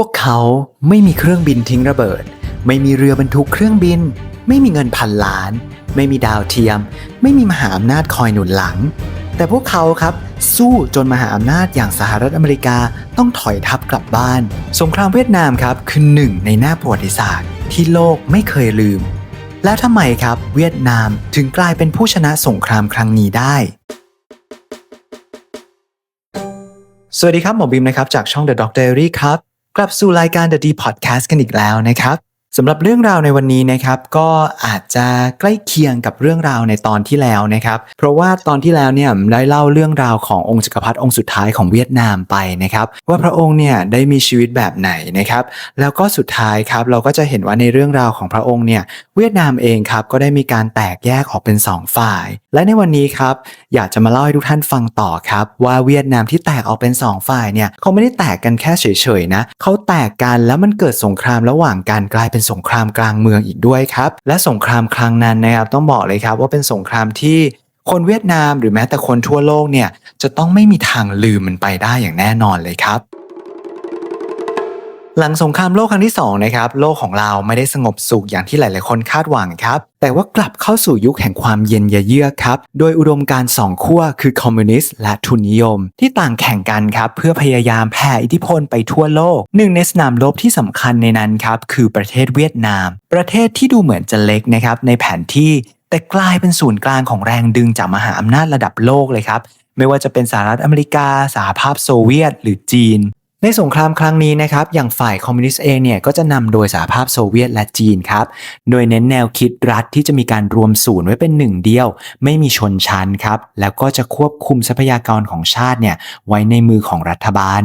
วกเขาไม่มีเครื่องบินทิ้งระเบิด ไม่มีเรือบรรทุกเครื่องบิน ไม่มีเงินพันล้าน ไม่มีดาวเทียม ไม่มีมหาอำนาจคอยหนุนหลัง แต่พวกเขาครับสู้จนมหาอำนาจอย่างสหรัฐอเมริกาต้องถอยทัพกลับบ้าน สงครามเวียดนามครับคือหนึ่งในหน้าประวัติศาสตร์ ที่โลกไม่เคยลืม แล้วทำไมครับเวียดนามถึงกลายเป็นผู้ชนะสงครามครั้งนี้ได้สวัสดีครับ หมอบิมนะครับ จากช่อง The Doctor Diary ครับ กลับสู่รายการ The D Podcast กันอีกแล้วนะครับ สำหรับเรื่องราวในวันนี้นะครับ ก็อาจจะใกล้เคียงกับเรื่องราวในตอนที่แล้วนะครับ เพราะว่าตอนที่แล้วเนี่ยได้เล่าเรื่องราวขององค์จักรพรรดิองค์สุดท้ายของเวียดนามไปนะครับ ว่าพระองค์เนี่ยได้มีชีวิตแบบไหนนะครับ แล้วก็สุดท้ายครับเราก็จะเห็นว่าในเรื่องราวของพระองค์เนี่ยเวียดนามเองครับก็ได้มีการแตกแยกออกเป็นสองฝ่าย และในวันนี้ครับอยากจะมาเล่าให้ทุกท่านฟังต่อครับว่าเวียดนามที่แตกออกเป็น 2 ฝ่ายเนี่ยเขาไม่ได้แตกกันแค่เฉยๆนะเขาแตกกันแล้วมันเกิดสงครามระหว่างกันกลายเป็นสงครามกลางเมืองอีกด้วยครับ และสงครามครั้งนั้นนะครับต้องบอกเลยครับว่าเป็นสงครามที่คนเวียดนามหรือแม้แต่คนทั่วโลกเนี่ยจะต้องไม่มีทางลืมมันไปได้อย่างแน่นอนเลยครับ หลังสงครามโลกครั้งที่2นะครับโลกของเราไม่ได้สงบสุขอย่างที่หลาย ๆ คนคาดหวังครับ แต่ว่ากลับเข้าสู่ยุคแห่งความเย็นเยือกครับ โดยอุดมการสองขั้วคือคอมมิวนิสต์และทุนนิยม ที่ต่างแข่งกันครับ เพื่อพยายามแผ่อิทธิพลไปทั่วโลก หนึ่งในสนามรบที่สำคัญในนั้นครับ คือประเทศเวียดนาม ประเทศที่ดูเหมือนจะเล็กนะครับในแผนที่ แต่กลายเป็นศูนย์กลางของแรงดึงจากมหาอำนาจระดับโลกเลยครับไม่ว่าจะเป็นสหรัฐอเมริกา สหภาพโซเวียต หรือจีน ในสงครามครั้งนี้นะครับอย่างฝ่ายคอมมิวนิสต์เองเนี่ยก็จะนำโดยสหภาพโซเวียตและจีนครับ โดยเน้นแนวคิดรัฐที่จะมีการรวมศูนย์ไว้เป็นหนึ่งเดียว ไม่มีชนชั้นครับ แล้วก็จะควบคุมทรัพยากรของชาติเนี่ยไว้ในมือของรัฐบาล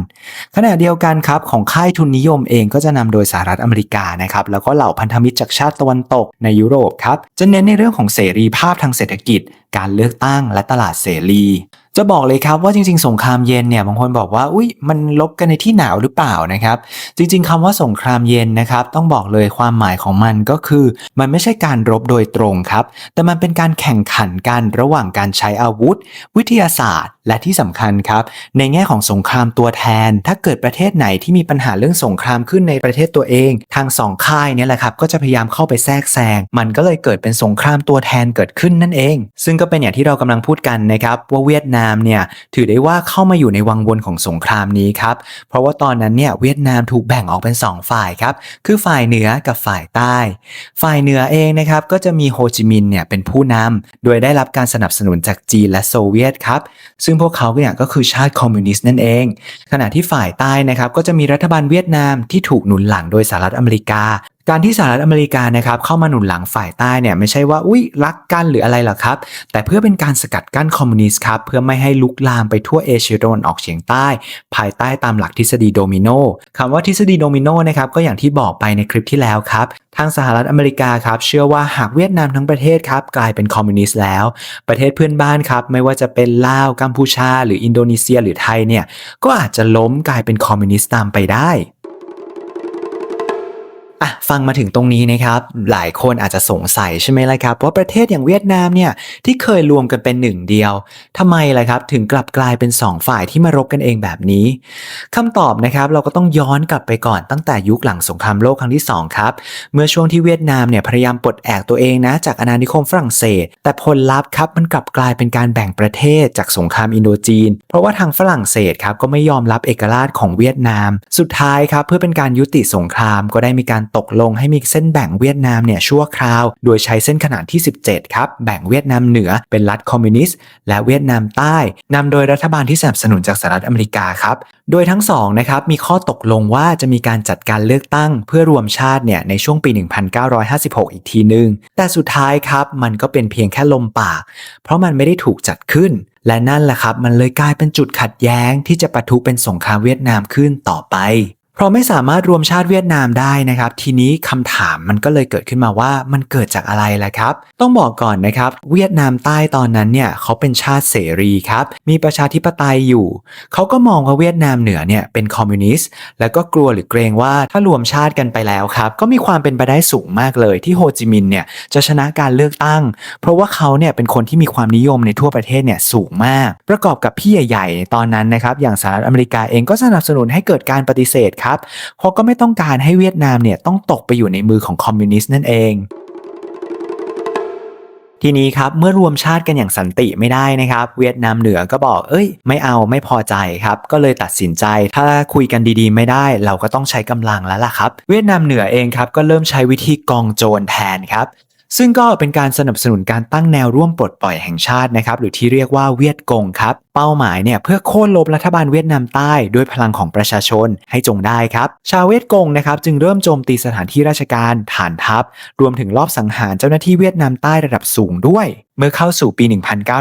ขณะเดียวกันครับของค่ายทุนนิยมเองก็จะนำโดยสหรัฐอเมริกานะครับแล้วก็เหล่าพันธมิตรจากชาติตะวันตกในยุโรปครับจะเน้นในเรื่องของเสรีภาพทางเศรษฐกิจ การเลือกตั้งและตลาดเสรี จะบอกเลยครับว่าจริง ๆ สงครามเย็นเนี่ยบางคนบอกว่าอุ้ยมันลบกันในที่หนาวหรือเปล่านะครับ จริง ๆคำว่าสงครามเย็นนะครับ ต้องบอกเลยความหมายของมันก็คือ มันไม่ใช่การรบโดยตรงครับ แต่มันเป็นการแข่งขันกันระหว่างการใช้อาวุธ วิทยาศาสตร์และที่สำคัญครับ ในแง่ของสงครามตัวแทน ถ้าเกิดประเทศไหนที่มีปัญหาเรื่องสงครามขึ้นในประเทศตัวเอง ทางสองค่ายเนี่ยแหละครับก็จะพยายามเข้าไปแทรกแซงมันก็เลยเกิดเป็นสงครามตัวแทนเกิดขึ้นนั่นเอง ซึ่งก็เป็นอย่างที่เรากำลังพูดกันนะครับว่าเวียดนามเนี่ยถือได้ว่าเข้ามาอยู่ในวังวนของสงครามนี้ครับเพราะว่าตอนนั้นเนี่ยเวียดนามถูกแบ่งออกเป็น 2 ฝ่ายครับคือฝ่ายเหนือกับฝ่ายใต้ ฝ่ายเหนือเองนะครับก็จะมีโฮจิมินห์เนี่ยเป็นผู้นำโดยได้รับการสนับสนุนจากจีนและโซเวียตครับซึ่งพวกเขาเนี่ยก็คือชาติคอมมิวนิสต์นั่นเอง ขณะที่ฝ่ายใต้นะครับก็จะมีรัฐบาลเวียดนามที่ถูกหนุนหลังโดยสหรัฐอเมริกา การที่สหรัฐอเมริกานะครับเข้ามาหนุนหลังฝ่ายใต้เนี่ยไม่ใช่ว่าอุ้ยรักกันหรืออะไรหรอกครับ แต่เพื่อเป็นการสกัดกั้นคอมมิวนิสต์ครับเพื่อไม่ให้ลุกลามไปทั่วเอเชียตะวันออกเฉียงใต้ ภายใต้ตามหลักทฤษฎีโดมิโนคำว่าทฤษฎีโดมิโนนะครับก็อย่างที่บอกไปในคลิปที่แล้วครับทางสหรัฐอเมริกาครับเชื่อว่าหากเวียดนามทั้งประเทศครับกลายเป็นคอมมิวนิสต์แล้ว ประเทศเพื่อนบ้านครับไม่ว่าจะเป็นลาวกัมพูชา หรืออินโดนีเซีย หรือไทยเนี่ยก็อาจจะล้มกลายเป็นคอมมิวนิสต์ตามไปได้ อะฟังมาถึงตรงนี้นะครับหลายคนอาจจะสงสัยใช่ไหมล่ะครับว่าประเทศอย่างเวียดนามเนี่ยที่เคยรวมกันเป็นหนึ่งเดียวทำไมล่ะครับถึงกลับกลายเป็นสองฝ่ายที่มารบกันเองแบบนี้คำตอบนะครับเราก็ต้องย้อนกลับไปก่อนตั้งแต่ยุคหลังสงครามโลกครั้งที่สองครับ เมื่อช่วงที่เวียดนามเนี่ยพยายามปลดแอกตัวเองนะจากอาณานิคมฝรั่งเศส แต่ผลลัพธ์ครับมันกลับกลายเป็นการแบ่งประเทศจากสงครามอินโดจีน เพราะว่าทางฝรั่งเศสครับก็ไม่ยอมรับเอกราชของเวียดนาม สุดท้ายครับเพื่อเป็นการยุติสงครามก็ได้มีการตกลงให้มีเส้นแบ่งเวียดนามเนี่ยชั่วคราว โดยใช้เส้นขนาดที่ 17 ครับ แบ่งเวียดนามเหนือเป็นรัฐคอมมิวนิสต์และเวียดนามใต้นำโดยรัฐบาลที่สนับสนุนจากสหรัฐอเมริกาครับ โดยทั้งสองนะครับมีข้อตกลงว่าจะมีการจัดการเลือกตั้ง เพื่อรวมชาติเนี่ยในช่วงปี 1956 อีกทีนึง แต่สุดท้ายครับมันก็เป็นเพียงแค่ลมปาก เพราะมันไม่ได้ถูกจัดขึ้น และนั่นแหละครับมันเลยกลายเป็นจุดขัดแย้งที่จะปะทุเป็นสงครามเวียดนามขึ้นต่อไป เพราะไม่สามารถรวมชาติเวียดนามได้นะครับ ทีนี้คำถามมันก็เลยเกิดขึ้นมาว่ามันเกิดจากอะไรล่ะครับ ต้องบอกก่อนนะครับ เวียดนามใต้ตอนนั้นเนี่ยเขาเป็นชาติเสรีครับ มีประชาธิปไตยอยู่ เขาก็มองว่าเวียดนามเหนือเนี่ยเป็นคอมมิวนิสต์ แล้วก็กลัวหรือเกรงว่าถ้ารวมชาติกันไปแล้วครับ ก็มีความเป็นไปได้สูงมากเลยที่โฮจิมินห์เนี่ยจะชนะการเลือกตั้ง เพราะว่าเขาเนี่ยเป็นคนที่มีความนิยมในทั่วประเทศเนี่ยสูงมาก ประกอบกับพี่ใหญ่ๆตอนนั้นนะครับอย่างสหรัฐอเมริกาเองก็สนับสนุนให้เกิดการปฏิเสธครับครับเพราก็ไม่ต้องการให้เวียดนามเนี่ยต้องตกไปอยู่ในมือของคอมมิวนิสต์นั่นเองทีนี้ครับเมื่อรวมชาติกันอย่างสันติไม่ได้นะครับ เวียดนามเหนือก็บอก เอ้ย ไม่เอาไม่พอใจครับ ก็เลยตัดสินใจ ถ้าคุยกันดีๆ ไม่ได้ เราก็ต้องใช้กำลังแล้วล่ะครับ เวียดนามเหนือเองครับก็เริ่มใช้วิธีกองโจรแทนครับ ซึ่งก็เป็นการสนับสนุนการตั้งแนวร่วมปลดปล่อยแห่งชาตินะครับหรือที่เรียกว่าเวียดกงครับ เป้าหมายเนี่ยเพื่อโค่นล้มรัฐบาลเวียดนามใต้ด้วยพลังของประชาชนให้จงได้ครับ ชาวเวียดกงนะครับจึงเริ่มโจมตีสถานที่ราชการฐานทัพ รวมถึงลอบสังหารเจ้าหน้าที่เวียดนามใต้ระดับสูงด้วย เมื่อเข้าสู่ปี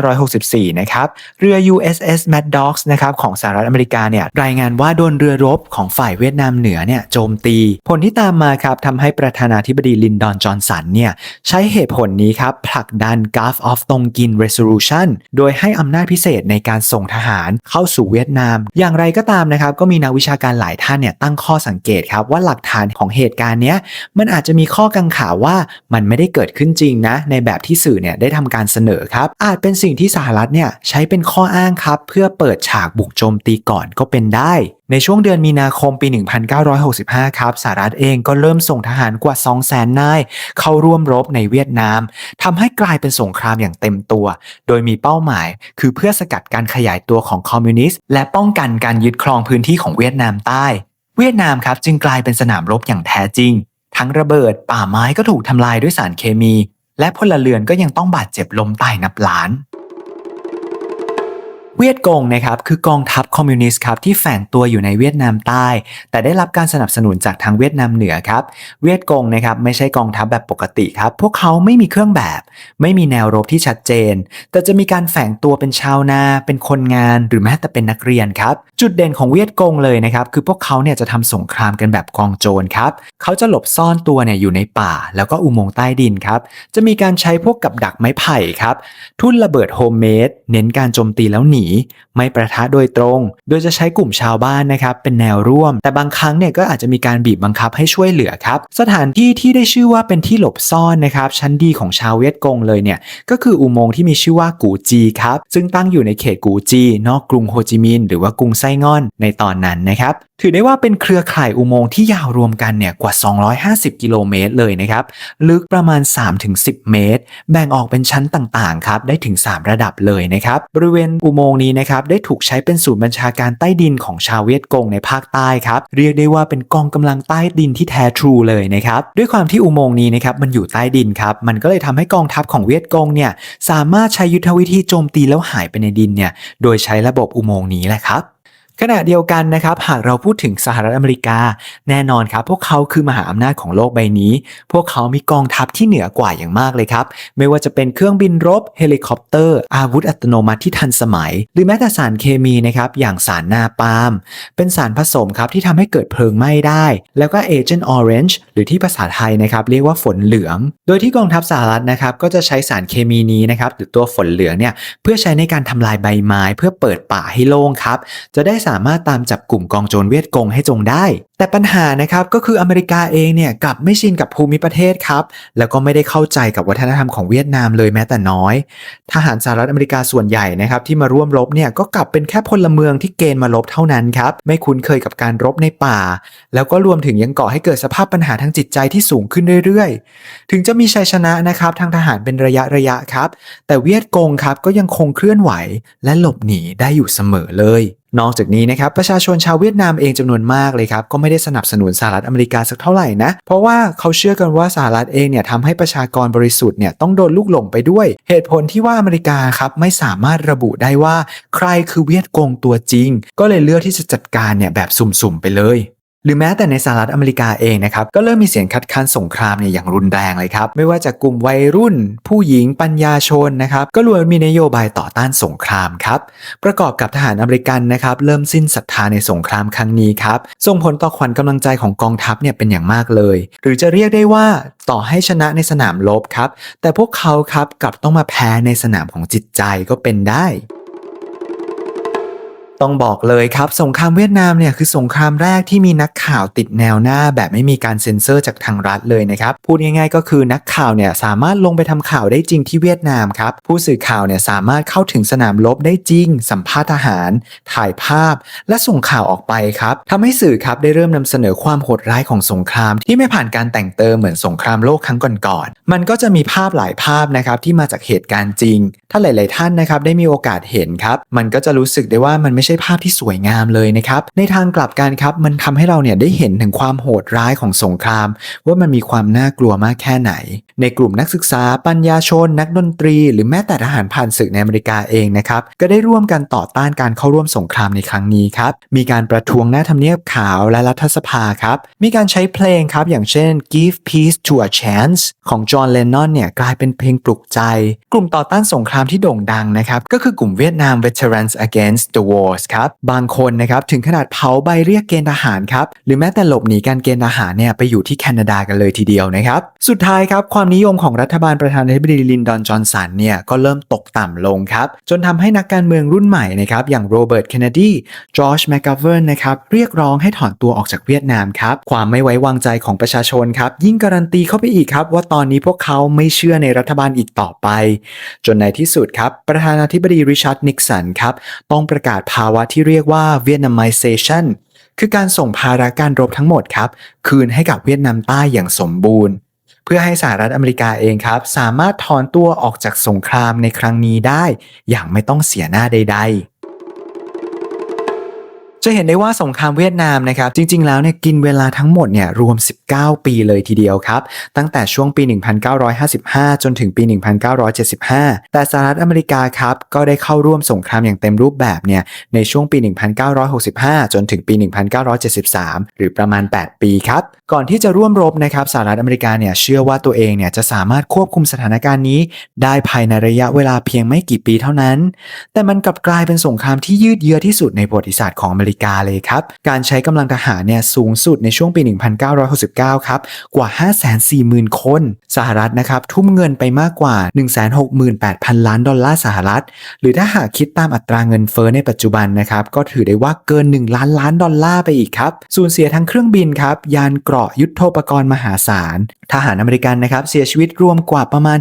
1964 นะครับ เรือ USS Mad Dogs นะครับของสหรัฐอเมริกาเนี่ยรายงานว่าโดนเรือรบของฝ่ายเวียดนามเหนือเนี่ยโจมตี ผลที่ตามมาครับทำให้ประธานาธิบดีลินดอนจอห์นสันเนี่ยใช้เหตุผลนี้ครับผลักดัน Gulf of Tonkin Resolution โดยให้อำนาจพิเศษในการส่งทหารเข้าสู่เวียดนาม อย่างไรก็ตามนะครับก็มีนักวิชาการหลายท่านเนี่ยตั้งข้อสังเกตครับว่าหลักฐานของเหตุการณ์เนี้ยมันอาจจะมีข้อกังขาว่ามันไม่ได้เกิดขึ้นจริงนะในแบบที่สื่อเนี่ยได้ทำการเสนอครับ อาจเป็นสิ่งที่สหรัฐเนี่ยใช้เป็นข้ออ้างครับเพื่อเปิดฉากบุกโจมตีก่อนก็เป็นได้ ในช่วงเดือนมีนาคมปี 1965 ครับสหรัฐเองก็เริ่มส่งทหารกว่า 200,000นายเข้าร่วมรบในเวียดนามทำให้กลายเป็นสงครามอย่างเต็มตัว โดยมีเป้าหมาย คือเพื่อสกัดการขยายตัวของคอมมิวนิสต์และป้องกันการยึดครองพื้นที่ของเวียดนามใต้ เวียดนามครับจึงกลายเป็นสนามรบอย่างแท้จริง ทั้งระเบิดป่าไม้ก็ถูกทำลายด้วยสารเคมี และพลเรือนก็ยังต้องบาดเจ็บล้มตายนับล้าน เวียดกงนะครับคือกองทัพคอมมิวนิสต์ครับที่แฝงตัวอยู่ในเวียดนามใต้ แต่ได้รับการสนับสนุนจากทางเวียดนามเหนือครับ เวียดกงนะครับไม่ใช่กองทัพแบบปกติครับ พวกเขาไม่มีเครื่องแบบ ไม่มีแนวรบที่ชัดเจน แต่จะมีการแฝงตัวเป็นชาวนา เป็นคนงานหรือแม้แต่เป็นนักเรียนครับ จุดเด่นของเวียดกงเลยนะครับคือพวกเขาเนี่ยจะทำสงครามกันแบบกองโจรครับเขาจะหลบซ่อนตัวเนี่ยอยู่ในป่า แล้วก็อุโมงค์ใต้ดินครับจะมีการใช้พวกกับดักไม้ไผ่ครับทุ่นระเบิดโฮมเมดเน้นการโจมตีแล้วหนีไม่ประทะโดยตรง โดยจะใช้กลุ่มชาวบ้านนะครับเป็นแนวร่วม แต่บางครั้งเนี่ยก็อาจจะมีการบีบบังคับให้ช่วยเหลือครับ สถานที่ที่ได้ชื่อว่าเป็นที่หลบซ่อนนะครับชั้นดีของชาวเวียดกงเลยเนี่ยก็คืออุโมงค์ที่มีชื่อว่ากูจีครับซึ่งตั้งอยู่ในเขตกูจี นอกกรุงโฮจิมินห์หรือว่ากรุงไส้ง่อนในตอนนั้นนะครับถือได้ว่าเป็นเครือข่ายอุโมงค์ที่ยาวรวมกันเนี่ยกว่า 250 กิโลเมตรเลยนะครับ ลึกประมาณ 3-10 เมตร แบ่งออกเป็นชั้นต่างๆ ครับ ได้ถึง 3 ระดับเลยนะครับ บริเวณอุโมงค์นี้นะครับได้ถูกใช้เป็นศูนย์บัญชาการใต้ดินของชาวเวียดกงในภาคใต้ครับเรียกได้ว่าเป็นกองกำลังใต้ดินที่แท้ทรูเลยนะครับด้วยความที่อุโมงค์นี้นะครับมันอยู่ใต้ดินครับมันก็เลยทำให้กองทัพของเวียดกงเนี่ยสามารถใช้ยุทธวิธีโจมตีแล้วหายไปในดินเนี่ยโดยใช้ระบบอุโมงค์นี้แหละครับ ขณะเดียวกันนะครับหากเราพูดถึงสหรัฐอเมริกา แน่นอนครับ พวกเขาคือมหาอำนาจของโลกใบนี้ พวกเขามีกองทัพที่เหนือกว่าอย่างมากเลยครับ ไม่ว่าจะเป็นเครื่องบินรบเฮลิคอปเตอร์ อาวุธอัตโนมัติที่ทันสมัย หรือแม้แต่สารเคมีนะครับอย่างสารนาปาล์มเป็นสารผสมครับที่ทำให้เกิดเพลิงไหม้ได้ แล้วก็เอเจนต์ออเรนจ์หรือที่ภาษาไทยนะครับเรียกว่าฝนเหลือง โดยที่กองทัพสหรัฐนะครับก็จะใช้สารเคมีนี้นะครับหรือตัวฝนเหลืองเนี่ยเพื่อใช้ในการทำลายใบไม้ เพื่อเปิดป่าให้โล่งครับจะได้สามารถตามจับกลุ่มกองโจรเวียดกงให้จงได้ แต่ปัญหานะครับก็คืออเมริกาเองเนี่ยกลับไม่ชินกับภูมิประเทศครับ แล้วก็ไม่ได้เข้าใจกับวัฒนธรรมของเวียดนามเลยแม้แต่น้อย ทหารสหรัฐอเมริกาส่วนใหญ่นะครับที่มาร่วมรบเนี่ยก็กลับเป็นแค่พลเมืองที่เกณฑ์มารบเท่านั้นครับไม่คุ้นเคยกับการรบในป่า แล้วก็รวมถึงยังก่อให้เกิดสภาพปัญหาทางจิตใจที่สูงขึ้นเรื่อยๆ ถึงจะมีชัยชนะนะครับทางทหารเป็นระยะระยะครับ แต่เวียดกงครับก็ยังคงเคลื่อนไหว และหลบหนีได้อยู่เสมอเลย นอกจากนี้นะครับประชาชนชาวเวียดนามเองจำนวนมากเลยครับก็ไม่ได้สนับสนุนสหรัฐอเมริกาสักเท่าไหร่นะเพราะว่าเขาเชื่อกันว่าสหรัฐเองเนี่ยทำให้ประชากรบริสุทธิ์เนี่ยต้องโดนลูกหลงไปด้วย เหตุผลที่ว่าอเมริกาครับไม่สามารถระบุได้ว่า ใครคือเวียดกงตัวจริง ก็เลยเลือกที่จะจัดการเนี่ยแบบสุ่มๆไปเลย หรือแม้แต่ในสหรัฐอเมริกาเองนะครับก็เริ่มมีเสียงคัดค้านสงครามเนี่ยอย่างรุนแรงเลยครับไม่ว่าจะกลุ่มวัยรุ่น ผู้หญิงปัญญาชนนะครับก็ล้วนมีนโยบายต่อต้านสงครามครับประกอบกับทหารอเมริกันนะครับเริ่มสิ้นศรัทธาในสงครามครั้งนี้ครับส่งผลต่อขวัญกำลังใจของกองทัพเนี่ยเป็นอย่างมากเลย หรือจะเรียกได้ว่าต่อให้ชนะในสนามรบครับแต่พวกเขาครับกลับต้องมาแพ้ในสนามของจิตใจก็เป็นได้ ต้องบอกเลยครับสงครามเวียดนามเนี่ยคือสงครามแรกที่มีนักข่าวติดแนวหน้า แบบไม่มีการเซ็นเซอร์จากทางรัฐเลยนะครับพูดง่ายๆ ก็คือนักข่าวเนี่ยสามารถลงไปทำข่าวได้จริงที่เวียดนามครับผู้สื่อข่าวเนี่ยสามารถเข้าถึงสนามรบได้จริง สัมภาษณ์ทหาร ถ่ายภาพ และส่งข่าวออกไปครับทำให้สื่อครับได้เริ่มนำเสนอความโหดร้ายของสงคราม ที่ไม่ผ่านการแต่งเติมเหมือนสงครามโลกครั้งก่อนๆมันก็จะมีภาพหลายภาพนะครับที่มาจากเหตุการณ์จริง ถ้าหลาย ๆ ท่านนะครับได้มีโอกาสเห็นครับมันก็จะรู้สึกได้ว่ามันไม่ใช่ภาพที่สวยงามเลยนะครับ ในทางกลับกันครับ มันทำให้เราเนี่ยได้เห็นถึงความโหดร้ายของสงคราม ว่ามันมีความน่ากลัวมากแค่ไหน ในกลุ่มนักศึกษาปัญญาชน นักดนตรี หรือแม้แต่ทหารผ่านศึกในอเมริกาเองนะครับ ก็ได้ร่วมกันต่อต้านการเข้าร่วมสงครามในครั้งนี้ครับ มีการประท้วงหน้าทำเนียบขาวและรัฐสภาครับ มีการใช้เพลงครับ อย่างเช่น Give Peace to a Chance ของจอห์นเลนนอนเนี่ยกลายเป็นเพลงปลุกใจ กลุ่มต่อต้านสงครามที่โด่งดังนะครับ ก็คือกลุ่มเวียดนาม Veterans Against the War Wars ครับ บางคนนะครับถึงขนาดเผาใบเรียกเกณฑ์ทหารครับ หรือแม้แต่หลบหนีการเกณฑ์ทหารเนี่ยไปอยู่ที่แคนาดากันเลยทีเดียวนะครับ สุดท้ายครับความนิยมของรัฐบาลประธานาธิบดีลินดอนจอห์นสันเนี่ยก็เริ่มตกต่ำลงครับ จนทำให้นักการเมืองรุ่นใหม่นะครับอย่างโรเบิร์ตเคนเนดีจอร์จแมคกาเวิร์นนะครับเรียกร้องให้ถอนตัวออกจากเวียดนามครับความไม่ไว้วางใจของประชาชนครับยิ่งการันตีเข้าไปอีกครับ ว่าตอนนี้พวกเขาไม่เชื่อในรัฐบาลอีกต่อไป จนในที่สุดครับประธานาธิบดีริชาร์ดนิกสันครับต้องประกาศภาวะที่เรียกว่า Vietnamization คือการส่งภาระการรบทั้งหมดครับ คืนให้กับเวียดนามใต้อย่างสมบูรณ์ เพื่อให้สหรัฐอเมริกาเองครับ สามารถถอนตัวออกจากสงครามในครั้งนี้ได้ อย่างไม่ต้องเสียหน้าใด ๆ จะเห็นได้ว่าสงครามเวียดนามนะครับจริง ๆ แล้วเนี่ยกินเวลาทั้งหมดเนี่ยรวม 19 ปีเลยทีเดียวครับ ตั้งแต่ช่วงปี 1955 จนถึงปี 1975 แต่สหรัฐอเมริกาครับก็ได้เข้าร่วมสงครามอย่างเต็มรูปแบบเนี่ยในช่วงปี 1965 จนถึงปี 1973 หรือประมาณ 8 ปีครับ ก่อนที่จะร่วมรบนะครับสหรัฐอเมริกาเนี่ยเชื่อว่าตัวเองเนี่ยจะสามารถควบคุมสถานการณ์นี้ ได้ภายในระยะเวลาเพียงไม่กี่ปีเท่านั้น แต่มันกลับกลายเป็นสงครามที่ยืดเยื้อที่สุดในประวัติศาสตร์ของอเมริกาเลยครับ การใช้กำลังทหารเนี่ยสูงสุดในช่วงปี 1969 ครับกว่า 540,000 คน สหรัฐนะครับทุ่มเงินไปมากกว่า 168,000 ล้านดอลลาร์สหรัฐ หรือถ้าหากคิดตามอัตราเงินเฟ้อในปัจจุบันนะครับก็ถือได้ว่าเกิน 1 ล้านล้านดอลลาร์ไปอีกครับสูญเสียทั้งเครื่องบินครับยานเกราะยุทโธปกรณ์มหาศาล ทหารอเมริกันนะครับเสียชีวิตรวมกว่าประมาณ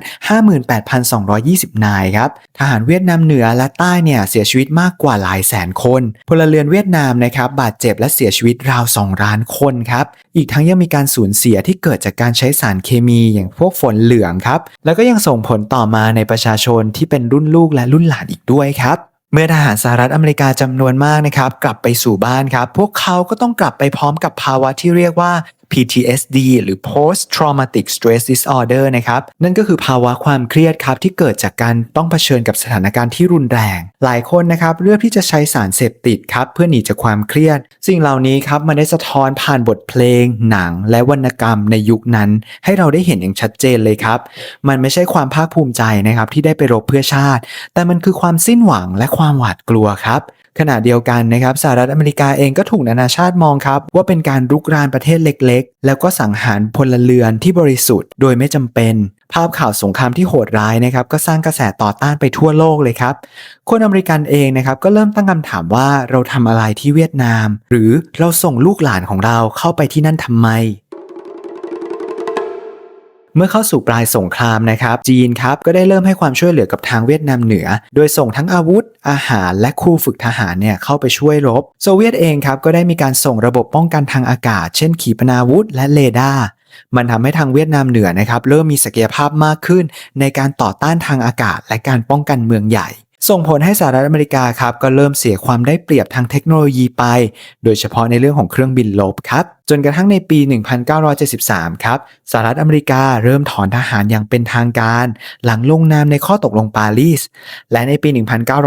58,220 นายครับทหารเวียดนามเหนือและใต้เนี่ยเสียชีวิตมากกว่าหลายแสนคน พลเรือนเวียดนามนะครับบาดเจ็บและเสียชีวิตราว 2 ล้านคนครับ อีกทั้งยังมีการสูญเสียที่เกิดจากการใช้สารเคมีอย่างพวกฝนเหลืองครับ แล้วก็ยังส่งผลต่อมาในประชาชนที่เป็นรุ่นลูกและรุ่นหลานอีกด้วยครับเมื่อทหารสหรัฐอเมริกาจำนวนมากนะครับ กลับไปสู่บ้านครับ พวกเขาก็ต้องกลับไปพร้อมกับภาวะที่เรียกว่า PTSD หรือ Post Traumatic Stress Disorder นะครับ นั่นก็คือภาวะความเครียดครับที่เกิดจากการต้องเผชิญกับสถานการณ์ที่รุนแรง หลายคนนะครับเลือกที่จะใช้สารเสพติดครับ เพื่อหนีจากความเครียด สิ่งเหล่านี้ครับมันได้สะท้อนผ่านบทเพลง หนัง และวรรณกรรมในยุคนั้น ให้เราได้เห็นอย่างชัดเจนเลยครับ มันไม่ใช่ความภาคภูมิใจนะครับที่ได้ไปรบเพื่อชาติ แต่มันคือความสิ้นหวังและความหวาดกลัวครับ ขณะเดียวกันนะครับสหรัฐอเมริกาเองก็ถูกนานาชาติมองครับ ว่าเป็นการรุกรานประเทศเล็กๆ แล้วก็สังหารพลเรือนที่บริสุทธิ์โดยไม่จำเป็น ภาพข่าวสงครามที่โหดร้ายนะครับก็สร้างกระแสต่อต้านไปทั่วโลกเลยครับ คนอเมริกันเองนะครับก็เริ่มตั้งคำถามว่าเราทำอะไรที่เวียดนาม หรือเราส่งลูกหลานของเราเข้าไปที่นั่นทำไม เมื่อเข้าสู่ปลายสงครามนะครับจีนครับก็ได้เริ่มให้ความช่วยเหลือกับทางเวียดนามเหนือ โดยส่งทั้งอาวุธ อาหารและครูฝึกทหารเนี่ยเข้าไปช่วยรบ โซเวียตเองครับก็ได้มีการส่งระบบป้องกันทางอากาศ เช่น ขีปนาวุธ และเรดาร์มันทำให้ทางเวียดนามเหนือนะครับเริ่มมีศักยภาพมากขึ้น ในการต่อต้านทางอากาศและการป้องกันเมืองใหญ่ ส่งผลให้สหรัฐอเมริกาครับก็เริ่มเสียความได้เปรียบทางเทคโนโลยีไป โดยเฉพาะในเรื่องของเครื่องบินลบครับ จนกระทั่งในปี 1973 ครับสหรัฐอเมริกาเริ่มถอนทหารอย่างเป็นทางการ หลังลงนามในข้อตกลงปารีส และในปี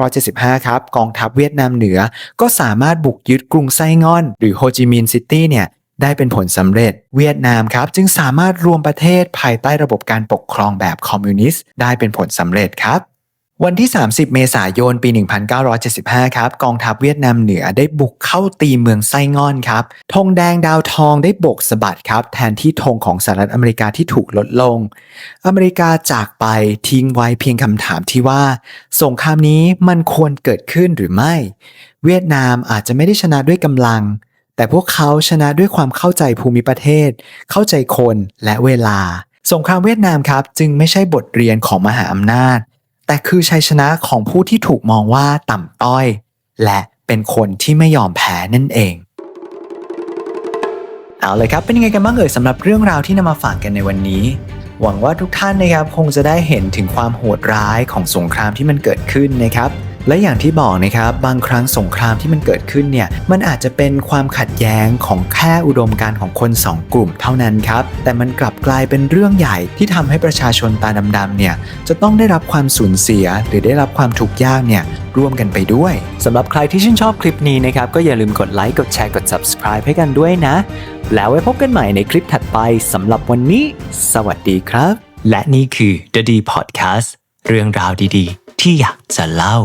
1975 ครับกองทัพเวียดนามเหนือ ก็สามารถบุกยึดกรุงไซงอน หรือโฮจิมินห์ซิตี้เนี่ยได้เป็นผลสำเร็จ เวียดนามครับ จึงสามารถรวมประเทศภายใต้ระบบการปกครองแบบคอมมิวนิสต์ได้เป็นผลสำเร็จครับ วันที่ 30 เมษายน ปี 1975 ครับ กองทัพเวียดนามเหนือได้บุกเข้าตีเมืองไส้งอนครับ ธงแดงดาวทองได้โบกสะบัดครับ แทนที่ธงของสหรัฐอเมริกาที่ถูกลดลง อเมริกาจากไปทิ้งไว้เพียงคำถามที่ว่า สงครามนี้มันควรเกิดขึ้นหรือไม่ เวียดนามอาจจะไม่ได้ชนะด้วยกำลัง แต่พวกเขาชนะด้วยความเข้าใจภูมิประเทศ เข้าใจคนและเวลาสงครามเวียดนามครับจึงไม่ใช่บทเรียนของมหาอำนาจ แต่คือชัยชนะของผู้ที่ถูกมองว่าต่ำต้อย และเป็นคนที่ไม่ยอมแพ้นั่นเอง เอาเลยครับเป็นยังไงกันบ้างเอ่ยสำหรับเรื่องราวที่นำมาฝากกันในวันนี้ หวังว่าทุกท่านนะครับคงจะได้เห็นถึงความโหดร้ายของสงครามที่มันเกิดขึ้นนะครับ และอย่างที่บอกนะครับบางครั้งสงครามที่มันเกิดขึ้นเนี่ยมันอาจจะเป็นความขัดแย้งของแค่อุดมการณ์ของคนสองกลุ่มเท่านั้นครับแต่มันกลับกลายเป็นเรื่องใหญ่ที่ทำให้ประชาชนตาดำๆเนี่ยจะต้องได้รับความสูญเสีย หรือได้รับความทุกข์ยากเนี่ยร่วมกันไปด้วยสำหรับใครที่ชื่นชอบคลิปนี้นะครับก็อย่าลืมกดไลค์กดแชร์กด subscribe ให้กันด้วยนะ แล้วไว้พบกันใหม่ในคลิปถัดไปสำหรับวันนี้ สวัสดีครับ และนี่คือ The D Podcast เรื่องราวดีๆ ที่อยากจะเล่า